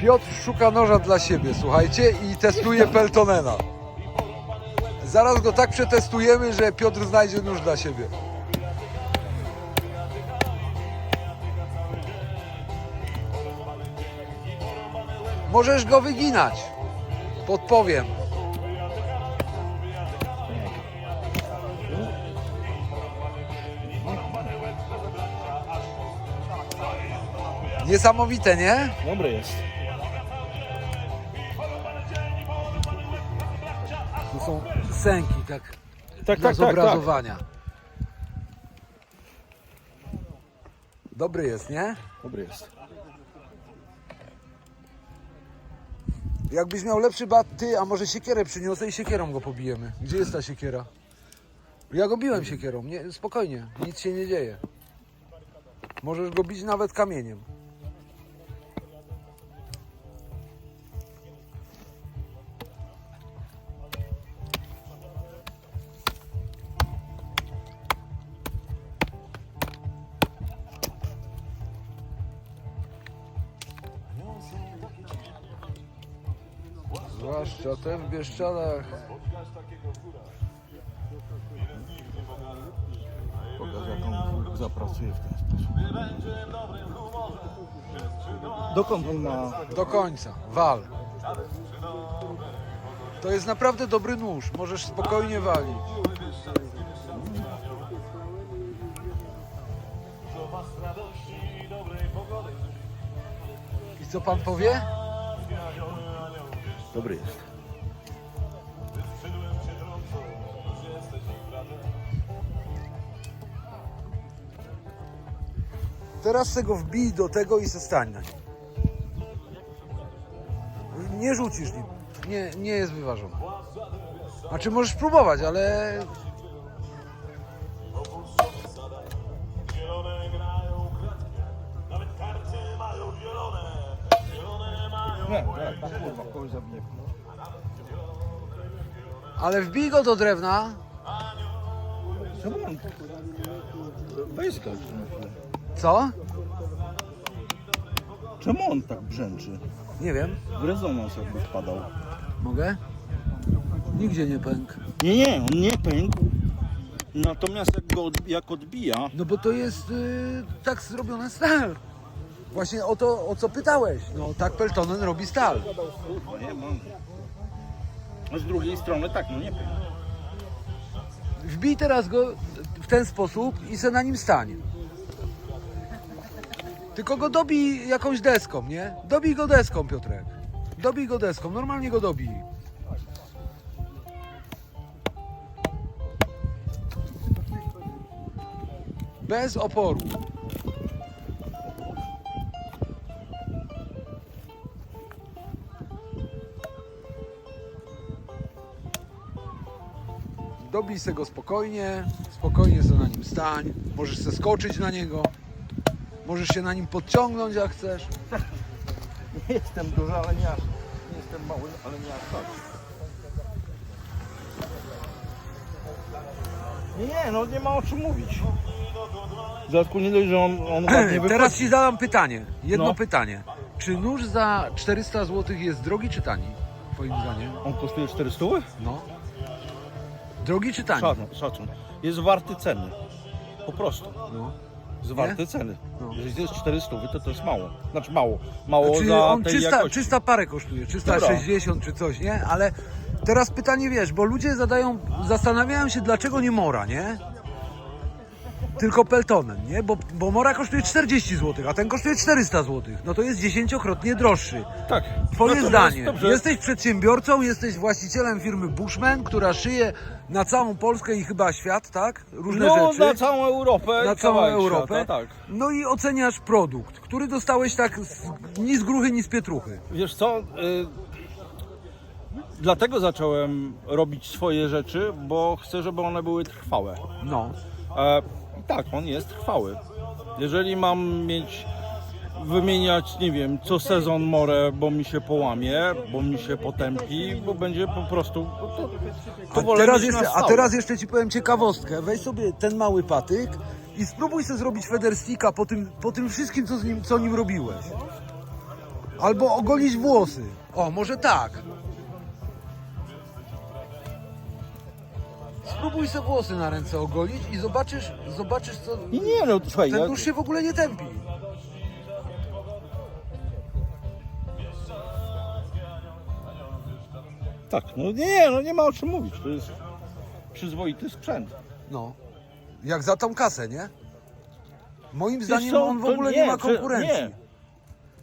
Piotr szuka noża dla siebie, słuchajcie, i testuje Peltonena. Zaraz go tak przetestujemy, że Piotr znajdzie nóż dla siebie. Możesz go wyginać. Podpowiem. Niesamowite, nie? Dobry jest. To są sęki, tak, Tak, dla tak, tak, tak. zobrazowania. Dobry jest, nie? Dobry jest. Jakbyś miał lepszy bat, ty, a może siekierę przyniosę i siekierą go pobijemy. Gdzie jest ta siekiera? Ja go biłem siekierą, nie, spokojnie, nic się nie dzieje. Możesz go bić nawet kamieniem. Zwłaszcza ten w Bieszczadach. Pokaż jak on zapracuje w ten sposób. Dokąd on ma... Do końca, wal. To jest naprawdę dobry nóż, możesz spokojnie walić. I co pan powie? Dobry jest. Teraz se go wbij do tego i se stań na nim. Nie rzucisz nim. Nie, nie jest wyważony. Znaczy możesz próbować, ale ale wbij go do drewna. Weź skacz na chwilę. Co? Czemu on tak brzęczy? Nie wiem. W rezonans jakby wpadał. Mogę? Nigdzie nie pęk. Nie, nie, on nie pękł. Natomiast jak go odbi- jak odbija, No bo to jest y, tak zrobione stal. Właśnie o to, o co pytałeś. No tak Peltonen robi stal. no nie mam. A z drugiej strony tak, no nie pękł. Wbij teraz go w ten sposób i se na nim stań. Tylko go dobij jakąś deską, nie? Dobij go deską, Piotrek. Dobij go deską, normalnie go dobij. Bez oporu. Dobij se go spokojnie, spokojnie se na nim stań. Możesz se skoczyć na niego. Możesz się na nim podciągnąć jak chcesz. Nie jestem duży, ale nie aż. Nie jestem mały, ale nie aż tak. Nie, nie, no nie ma o czym mówić. W dodatku nie dość, że on, on ładnie wychodzi. Teraz ci zadam pytanie. Jedno No. pytanie. Czy nóż za 400 zł jest drogi czy tani? Twoim zdaniem? On kosztuje 400? No. Drogi czy tani? Szacun, szacun. Jest warty ceny. Po prostu. No. Jest warty ceny. No. Jeżeli to jest 400, to to jest mało. Znaczy mało. Mało Znaczy za on tej 300, jakości. 300 parę kosztuje, 360 czy coś, nie? Ale teraz pytanie wiesz, bo ludzie zadają, zastanawiają się dlaczego nie Mora, nie? Tylko Peltonen, nie? Bo, bo Mora kosztuje 40 zł, a ten kosztuje 400 zł. No to jest dziesięciokrotnie droższy. Tak. Twoje zdanie. Dobrze. Jesteś przedsiębiorcą, jesteś właścicielem firmy Bushman, która szyje na całą Polskę i chyba świat, tak? Różne no, rzeczy. na całą Europę. na całą Europę. Świata, tak. No i oceniasz produkt, który dostałeś tak z, ni z gruchy, ni z pietruchy. Wiesz co? Y... Dlatego zacząłem robić swoje rzeczy, bo chcę, żeby one były trwałe. No. E, tak, on jest trwały. Jeżeli mam mieć wymieniać, nie wiem, co sezon morę, bo mi się połamie, bo mi się potępi, bo będzie po prostu. To, to A teraz, jeszcze, a teraz jeszcze ci powiem ciekawostkę. Weź sobie ten mały patyk i spróbuj sobie zrobić federsticka po tym, po tym wszystkim, co, z nim, co nim robiłeś. Albo ogolić włosy. O, może tak. Spróbuj sobie włosy na ręce ogolić i zobaczysz, zobaczysz co... Nie, nie, no słuchaj, Ten ja, nóż się w ogóle nie tępi. tak, no nie, no nie ma o czym mówić, to jest przyzwoity sprzęt. No. Jak za tą kasę, nie? Moim zdaniem co, on w ogóle nie, ma że- konkurencji. Nie.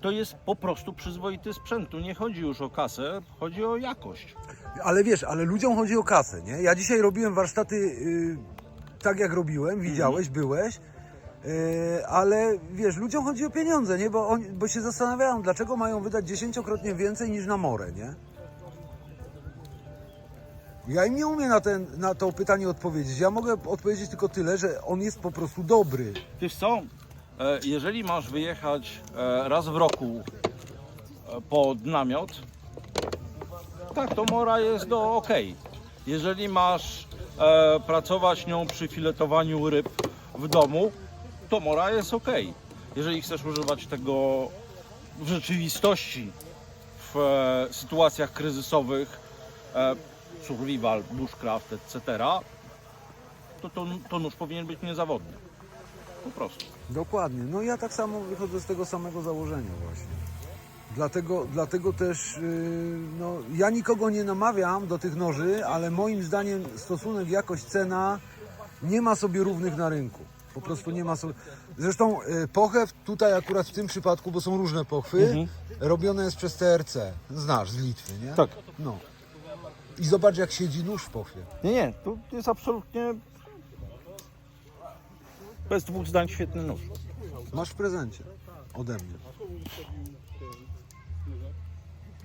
To jest po prostu przyzwoity sprzęt. Tu nie chodzi już o kasę, chodzi o jakość. Ale wiesz, ale ludziom chodzi o kasę, nie? Ja dzisiaj robiłem warsztaty y, tak jak robiłem, widziałeś, byłeś. y, ale wiesz, ludziom chodzi o pieniądze, nie? Bo, oni, bo się zastanawiają, dlaczego mają wydać dziesięciokrotnie więcej niż na morę, nie? Ja im nie umiem na, ten, na to pytanie odpowiedzieć. Ja mogę odpowiedzieć tylko tyle, że on jest po prostu dobry. Wiesz co, e, jeżeli masz wyjechać e, raz w roku e, pod namiot, tak, to mora jest do ok. Jeżeli masz e, pracować nią przy filetowaniu ryb w domu, to mora jest ok. Jeżeli chcesz używać tego w rzeczywistości, w e, sytuacjach kryzysowych, e, survival, bushcraft, etc., to, to, to nóż powinien być niezawodny. Po prostu. Dokładnie. No ja tak samo wychodzę z tego samego założenia właśnie. Dlatego, dlatego też yy, no, ja nikogo nie namawiam do tych noży, ale moim zdaniem stosunek jakość-cena nie ma sobie równych na rynku. Po prostu nie ma sobie. Zresztą yy, pochew tutaj akurat w tym przypadku, bo są różne pochwy, Mhm. robione jest przez TRC. Znasz z Litwy, nie? Tak. No. I zobacz jak siedzi nóż w pochwie. Nie, nie, to jest absolutnie bez dwóch zdań świetny nóż. Masz w prezencie ode mnie.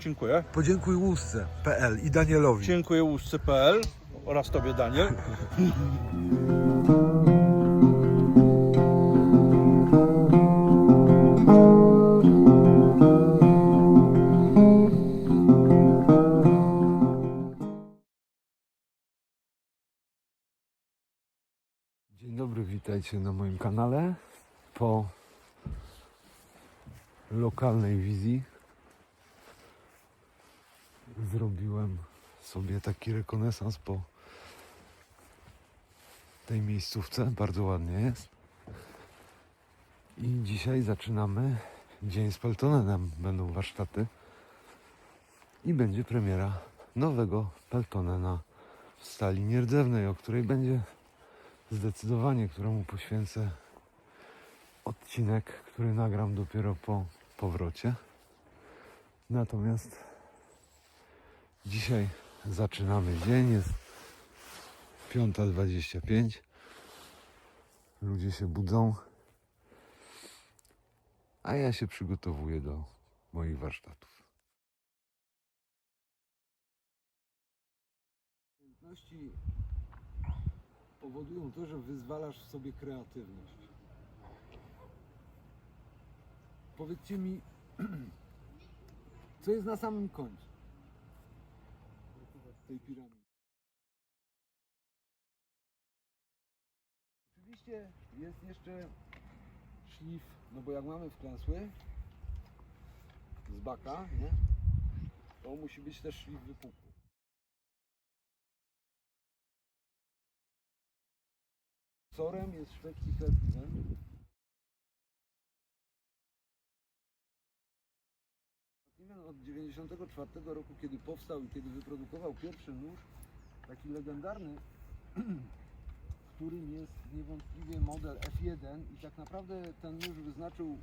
Dziękuję. Podziękuj łusce.pl i Danielowi. Dziękuję łóżce.pl oraz Tobie Daniel. Dzień dobry, witajcie na moim kanale. Po lokalnej wizji zrobiłem sobie taki rekonesans po tej miejscówce. Bardzo ładnie jest. I dzisiaj zaczynamy dzień z Peltonenem. Będą warsztaty i będzie premiera nowego Peltonena w stali nierdzewnej, o której będzie zdecydowanie, któremu poświęcę odcinek, który nagram dopiero po powrocie. Natomiast dzisiaj zaczynamy dzień, jest 5.25. Ludzie się budzą, a ja się przygotowuję do moich warsztatów. Umiejętności powodują to, że wyzwalasz w sobie kreatywność. Powiedzcie mi, co jest na samym końcu tej piramidy? Oczywiście jest jeszcze szlif, no bo jak mamy wklęsły z baka, nie? To musi być też szlif wypukły. Wzorem jest szwedzki Helfigen. Od 94 roku, kiedy powstał i kiedy wyprodukował pierwszy nóż, taki legendarny, którym jest niewątpliwie model F1 i tak naprawdę ten nóż wyznaczył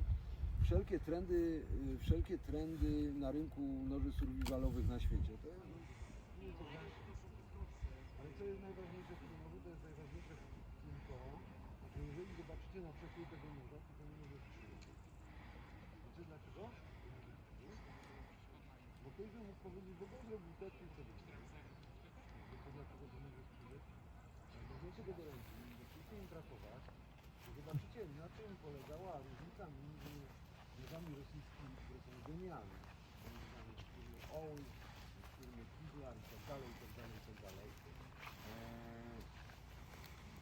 wszelkie trendy, y, wszelkie trendy na rynku noży survivalowych na świecie. To jest, ale co jest najważniejsze w tym nożu, to jest najważniejsze w tym to, że jeżeli zobaczycie na przekrój tego noża, to ten nóż jest krzywy. Wiecie dlaczego? Ktoś powiedzieć, bo dobrze był taki i to dlaczego ten nóż jest krzywy? Jak weźmiecie go do ręki zaczniecie im pracować, zobaczycie na czym polegała różnica między nożami rosyjskimi, które są genialne, firmy Owl, firmy Kizlar i tak dalej, i tak dalej, i tak dalej.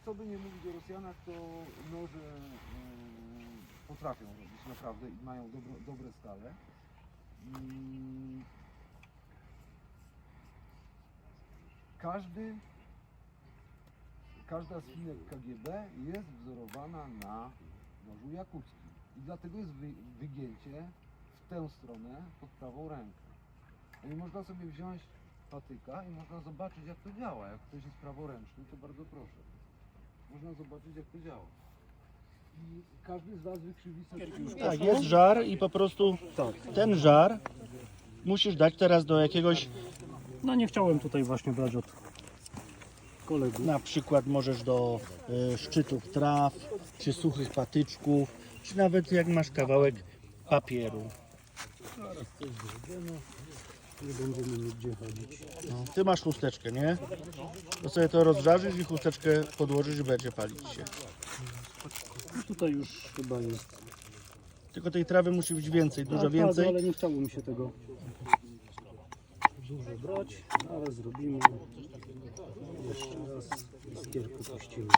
Co by nie mówić o Rosjanach, to noże eee, potrafią robić naprawdę i mają dobro, dobre stale. Każdy, każda z finek KGB jest wzorowana na nożu jakuckim. I dlatego jest wy, wygięcie w tę stronę pod prawą rękę. No I można sobie wziąć patyka i można zobaczyć jak to działa. Jak ktoś jest praworęczny, to bardzo proszę. Można zobaczyć jak to działa. I każdy z Was wykrzywi sobie Tak, jest żar i po prostu ten żar musisz dać teraz do jakiegoś, No nie chciałem tutaj właśnie brać od kolegów. na przykład możesz do y, szczytów traw, czy suchych patyczków, czy nawet jak masz kawałek papieru. Nie będziemy nigdzie chodzić. No, ty masz chusteczkę, nie? To sobie to rozżarzysz i chusteczkę podłożysz i będzie palić się. No tutaj już chyba jest. Tylko tej trawy musi być więcej, dużo tak, więcej. Tak, ale nie chciało mi się tego dużo brać, ale zrobimy jeszcze raz iskierkę puścimy.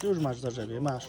Ty już masz zarzebie, masz.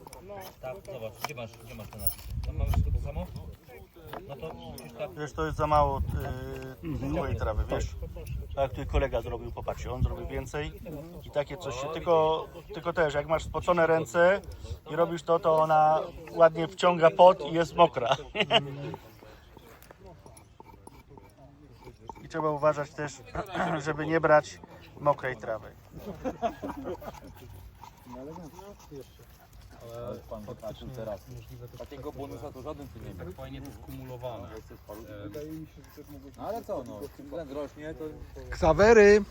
tak, zobacz, gdzie masz, gdzie masz ten napis? Tam mamy wszystko to samo? No to tak... Wiesz, to jest za mało yy, twojej trawy, wiesz? Tak jak tutaj kolega zrobił, popatrzcie, on zrobił więcej i takie coś się, tylko, tylko też jak masz spocone ręce i robisz to, to ona ładnie wciąga pot i jest mokra. I trzeba uważać też, żeby nie brać mokrej trawy. Pan zobaczył teraz. Takiego bonusa to żaden tu nie ma. Tak fajnie to skumulowane. No ale co, no, ten rośnie, to Ksawery!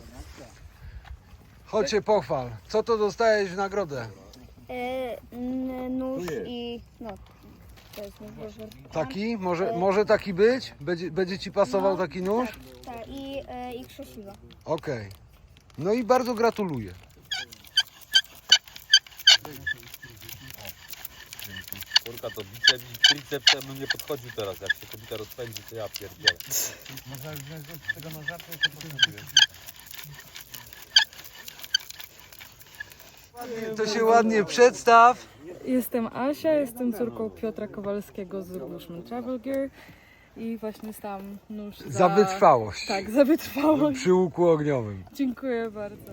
Chodź się pochwal. Co to dostajesz w nagrodę? E, n- nóż i no. To jest nóż do żarcia. Taki? Może, może taki być? Będzie, będzie ci pasował taki nóż? Tak, i, e, i krzesiwo. Okej. No i bardzo gratuluję. Kurka to biceps, tricepsem no nie podchodził teraz. Jak się kobieta rozpędzi, to ja pierdzielę. Można już wziąć z tego noża, to się potem To się ładnie przedstaw. Jestem Asia, jestem córką Piotra Kowalskiego z Bushman Travel Gear i właśnie stałam nóż za... Za wytrwałość. Tak, za wytrwałość. Przy łuku ogniowym. Dziękuję bardzo.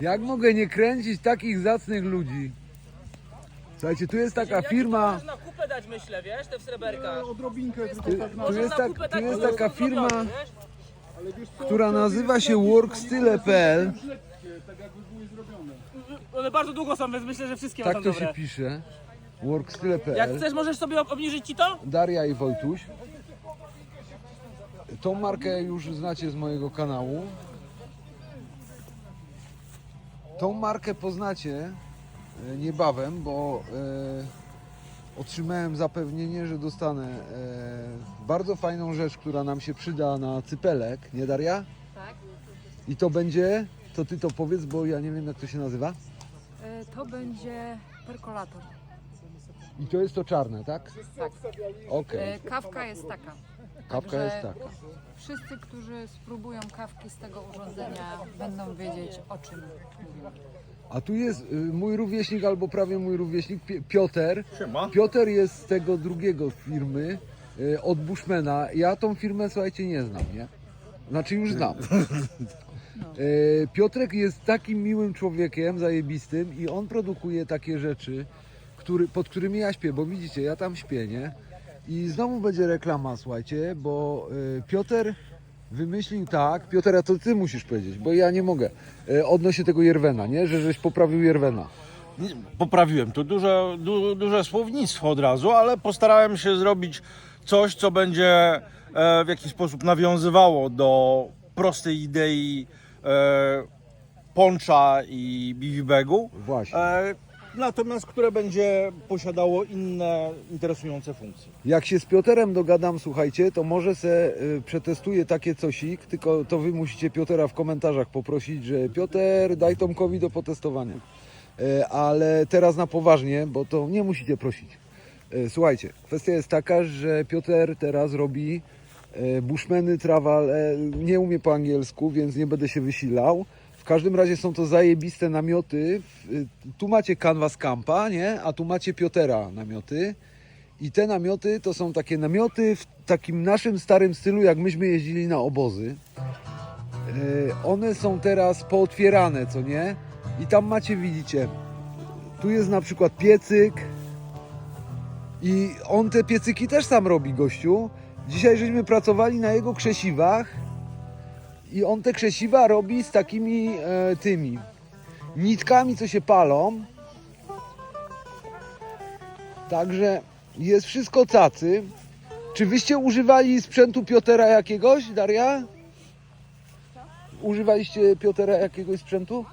Jak mogę nie kręcić takich zacnych ludzi? Słuchajcie, tu jest taka firma, Można kupę dać, myślę, wiesz, te w sreberkach. tu, tu, jest, tak, tu jest taka firma, która nazywa się workstyle.pl. One bardzo długo są, więc myślę, że wszystkie Tak są to się pisze. Jak Workstyle.pl. chcesz, możesz sobie ob- obniżyć ci to? Daria i Wojtuś. Tą markę już znacie z mojego kanału. Tą markę poznacie e, niebawem, bo e, otrzymałem zapewnienie, że dostanę e, bardzo fajną rzecz, która nam się przyda na cypelek, nie Daria? Tak. I to będzie, to ty to powiedz, bo ja nie wiem jak to się nazywa. E, To będzie perkolator. I to jest to czarne, tak? Tak. Okej, E, Kawka jest taka. Kawka jest taka. Wszyscy, którzy spróbują kawki z tego urządzenia, będą wiedzieć o czym mówimy. A tu jest y, mój rówieśnik albo prawie mój rówieśnik Pi- Piotr. Siema. Piotr jest z tego drugiego firmy, y, od Bushmana. Ja tą firmę, słuchajcie, nie znam, nie? Znaczy już znam. Y, Piotrek jest takim miłym człowiekiem, zajebistym i on produkuje takie rzeczy, który, pod którymi ja śpię, bo widzicie, ja tam śpię, nie? I znowu będzie reklama, słuchajcie, bo y, Piotr wymyślił tak, Piotr, a to ty musisz powiedzieć, bo ja nie mogę, y, odnośnie tego Jerwena, nie? Że żeś poprawił Jerwena. Poprawiłem tu duże, du, duże słownictwo od razu, ale postarałem się zrobić coś, co będzie e, w jakiś sposób nawiązywało do prostej idei e, poncza i BB-bagu. Właśnie. E, natomiast które będzie posiadało inne interesujące funkcje. Jak się z Pioterem dogadam, słuchajcie, to może se y, przetestuję takie cosik, tylko to wy musicie Piotera w komentarzach poprosić, że Piotr daj Tomkowi do potestowania. Y, Ale teraz na poważnie, bo to nie musicie prosić. Y, Słuchajcie, kwestia jest taka, że Piotr teraz robi y, Bushmany Travel, e, nie umie po angielsku, więc nie będę się wysilał. Każdym razie są to zajebiste namioty. Y, Tu macie Canvas Campa, nie? A tu macie Piotera namioty. I te namioty to są takie namioty w takim naszym starym stylu, jak myśmy jeździli na obozy. E, One są teraz pootwierane, co nie? I tam macie, widzicie, tu jest na przykład piecyk. I on te piecyki też sam robi, gościu. Dzisiaj żeśmy pracowali na jego krzesiwach. I on te krzesiwa robi z takimi e, tymi nitkami, co się palą. Także jest wszystko cacy. Czy wyście używali sprzętu Piotera jakiegoś, Daria? Używaliście Piotera jakiegoś sprzętu?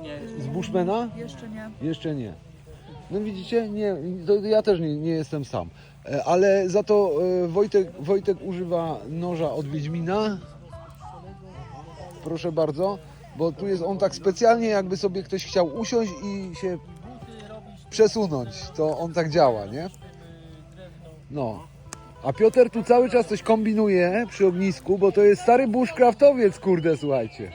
Nie. Z Bushmana? Jeszcze nie. Jeszcze nie. No widzicie, nie, to ja też nie, nie jestem sam. E, Ale za to e, Wojtek, Wojtek używa noża od Wiedźmina. Proszę bardzo, bo tu jest on tak specjalnie, jakby sobie ktoś chciał usiąść i się przesunąć. To on tak działa, nie? No. A Piotr tu cały czas coś kombinuje przy ognisku, bo to jest stary bushcraftowiec, kurde, słuchajcie.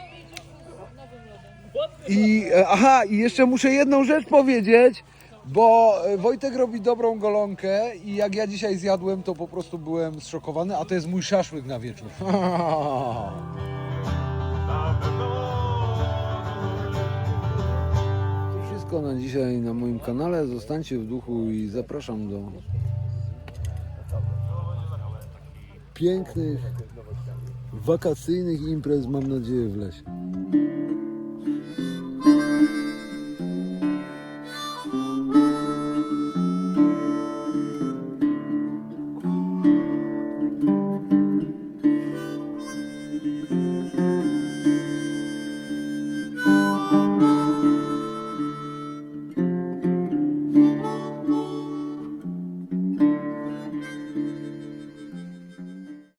I e, aha, i jeszcze muszę jedną rzecz powiedzieć, bo e, Wojtek robi dobrą golonkę i jak ja dzisiaj zjadłem, to po prostu byłem zszokowany, a to jest mój szaszłyk na wieczór. To wszystko na dzisiaj na moim kanale. Zostańcie w duchu i zapraszam do pięknych, wakacyjnych imprez, mam nadzieję, w lesie.